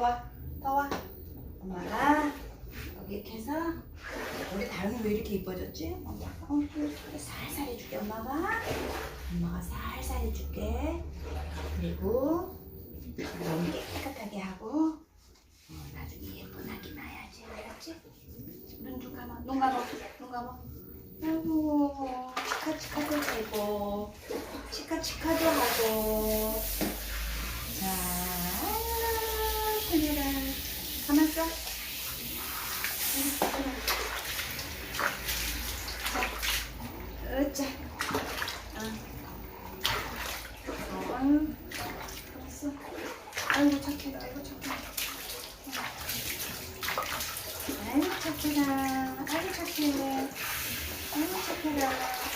와. 더 와. 엄마가 여기 이렇게 해서 우리 다른 왜 이렇게 이뻐졌지? 엄마가 어, 이렇게 살살 해줄게 엄마가 엄마가 살살 해줄게 그리고 너무 깨끗하게 하고 어, 나중에 예쁜 아기 낳아야지 알았지? 눈좀 감아 눈 감아 눈 감아 아이고 치카치카도 되고 치카치카도 하고 자 그녀라 가만있어 자, 으짜 아. 어, 아유 알았어 아이고 착해라 아이고 착해 아이고 착해라 아이고 착해 착해라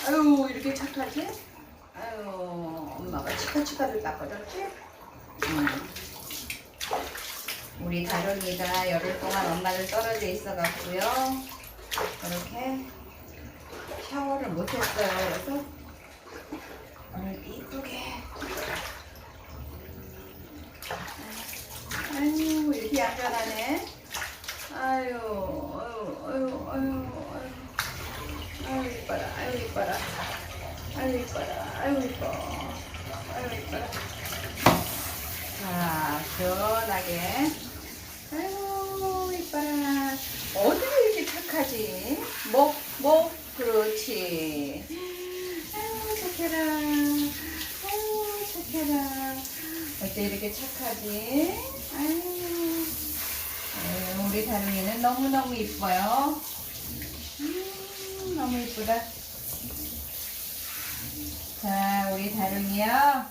아유 이렇게 착하지? 아유 엄마가 치카치카를 닦아줬지? 응. 우리 다롱이가 열흘 동안 엄마를 떨어져 있어 갖고요 이렇게 샤워를 못했어요 그래서 오늘 이쁘게 아유 이렇게 얌전하네 아유 아유 아유 아유 아유 아유 이뻐라 아유 이뻐라 아유 이뻐라 아유 이뻐 아유 이뻐라 자 시원하게 아유 이뻐라 어디가 착하지? 목 목 그렇지. 아유 착해라. 아유 착해라. 어때 이렇게 착하지? 아유. 아유, 우리 다롱이는 너무너무 이뻐요. 음, 너무 이쁘다. 자 우리 다롱이요.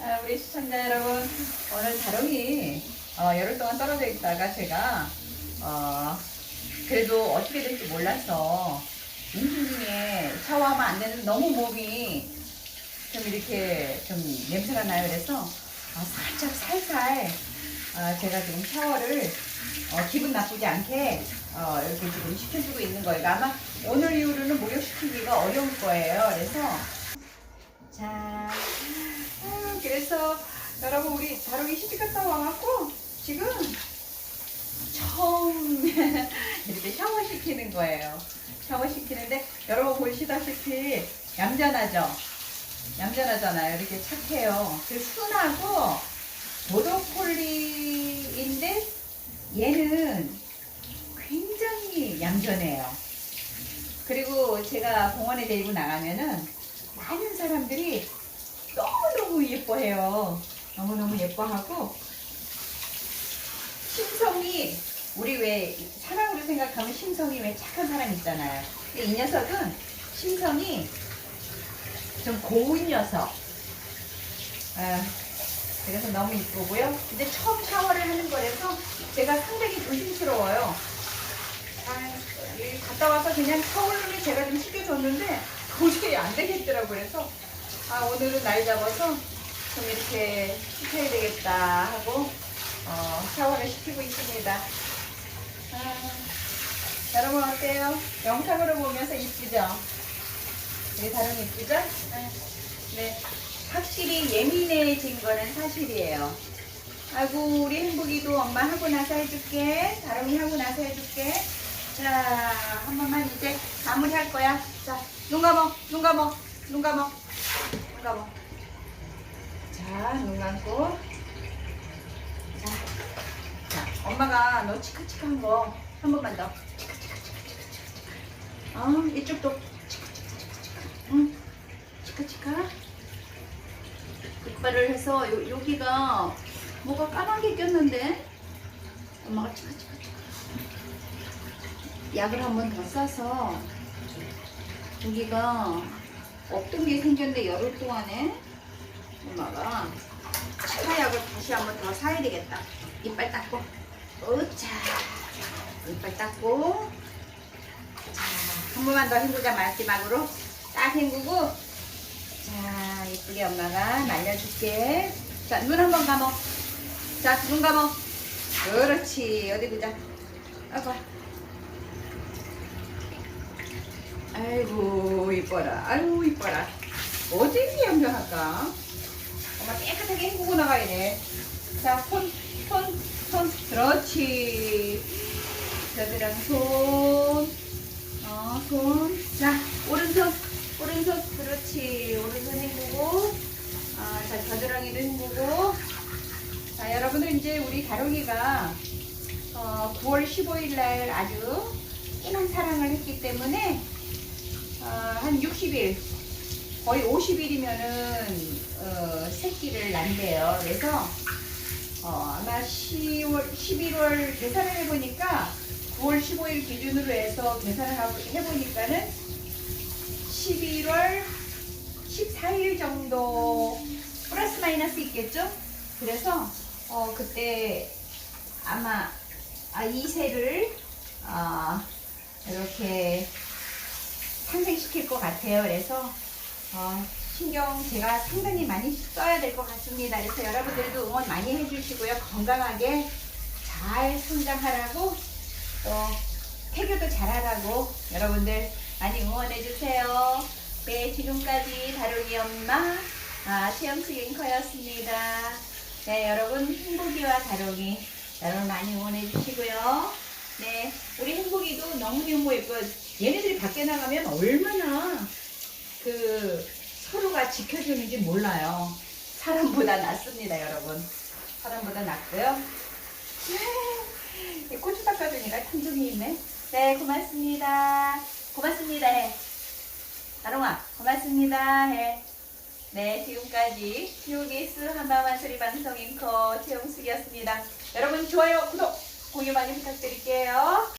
아, 우리 시청자 여러분 오늘 다롱이 어, 열흘 동안 떨어져 있다가 제가 어, 그래도 어떻게 될지 몰라서 임신 중에 샤워하면 안 되는 너무 몸이 좀 이렇게 좀 냄새가 나요. 그래서 아, 살짝 살살 아, 제가 지금 샤워를 어, 기분 나쁘지 않게 어, 이렇게 지금 시켜주고 있는 거예요. 아마 오늘 이후로는 목욕시키기가 어려울 거예요. 그래서 자 아, 그래서 여러분 우리 다롱이 시집 갔다 와갖고 지금 처음 이렇게 샤워시키는 거예요. 샤워시키는데 여러분 보시다시피 얌전하죠? 얌전하잖아요. 이렇게 착해요. 그 순하고 보도콜리인데 얘는 굉장히 얌전해요. 그리고 제가 공원에 데리고 나가면은 많은 사람들이 너무너무 예뻐해요. 너무너무 예뻐하고 심성이 우리 왜 사랑으로 생각하면 심성이 왜 착한 사람 있잖아요. 근데 이 녀석은 심성이 좀 고운 녀석. 아, 그래서 너무 이쁘고요. 근데 처음 샤워를 하는 거라서 제가 상당히 조심스러워요. 아, 갔다 와서 그냥 서울로 제가 좀 시켜줬는데 도저히 안 되겠더라고 그래서 아 오늘은 날 잡아서 좀 이렇게 시켜야 되겠다 하고 어, 샤워를 시키고 있습니다. 아, 여러분 어때요? 영상으로 보면서 이쁘죠? 우리 다른 이쁘죠? 아, 네. 확실히 예민해진 거는 사실이에요. 아이고 우리 행복이도 엄마 하고 나서 해줄게. 다롱이 하고 나서 해줄게. 자, 한 번만 이제 마무리할 거야. 자, 눈 감어, 눈 감어, 눈 감어, 눈 감어. 자, 눈 감고. 엄마가 너 치카치카한 거 한 번만 더. 치카치카치카치카. 어, 이쪽도 치카치카치카치카. 응, 치카치카. 이빨을 해서 요, 여기가 뭐가 까만 게 꼈는데 엄마가 치카치카치카. 약을 한 번 더 싸서 여기가 없던 게 생겼는데 열흘 동안에 엄마가 치카약을 다시 한 번 더 사야 되겠다. 이빨 닦고. 으차. 이빨 닦고. 자, 한 번만 더 헹구자, 마지막으로. 딱 헹구고. 자, 이쁘게 엄마가 말려줄게. 자, 눈 한 번 감어. 자, 눈 감어. 그렇지. 어디 보자. 아이고. 아이고, 이뻐라. 아이고, 이뻐라. 어디 얌전할까? 엄마 깨끗하게 헹구고 나가야 돼. 자, 손, 손, 손. 그렇지. 겨드랑 손. 어, 손. 자, 오른손. 오른손. 그렇지. 오른손 헹구고. 아, 자, 겨드랑이도 헹구고. 자, 여러분들 이제 우리 다롱이가 어, 9월 15일 날 아주 진한 사랑을 했기 때문에 어, 한 60일 거의 50일이면은 어, 새끼를 난대요. 그래서 어, 아마 10월, 11월 계산을 해보니까 9월 15일 기준으로 해서 계산을 하고- 해보니까는 11월 14일 정도 플러스 마이너스 있겠죠? 그래서 어, 그때 아마 아, 이 새를 어, 이렇게 상생시킬 것 같아요. 그래서 어, 신경 제가 상당히 많이 써야 될 것 같습니다. 그래서 여러분들도 응원 많이 해주시고요. 건강하게 잘 성장하라고 또 태교도 잘하라고 여러분들 많이 응원해주세요. 네, 지금까지 다롱이 엄마 아, 체험수 앵커였습니다. 네, 여러분 행복이와 다롱이 여러분 많이 응원해주시고요. 네, 우리 행복이도 너무 너무 예뻐. 얘네들이 밖에 나가면 얼마나 그 지켜주는지 몰라요. 사람보다 낫습니다, 여러분. 사람보다 낫고요. 네, 고추 닦아주니까 탐정이 있네. 네, 고맙습니다. 고맙습니다. 해. 나롱아, 고맙습니다. 해. 네, 지금까지 뉴게스 한밤한 소리 방송 앵커 최영숙이었습니다. 여러분 좋아요, 구독, 공유 많이 부탁드릴게요.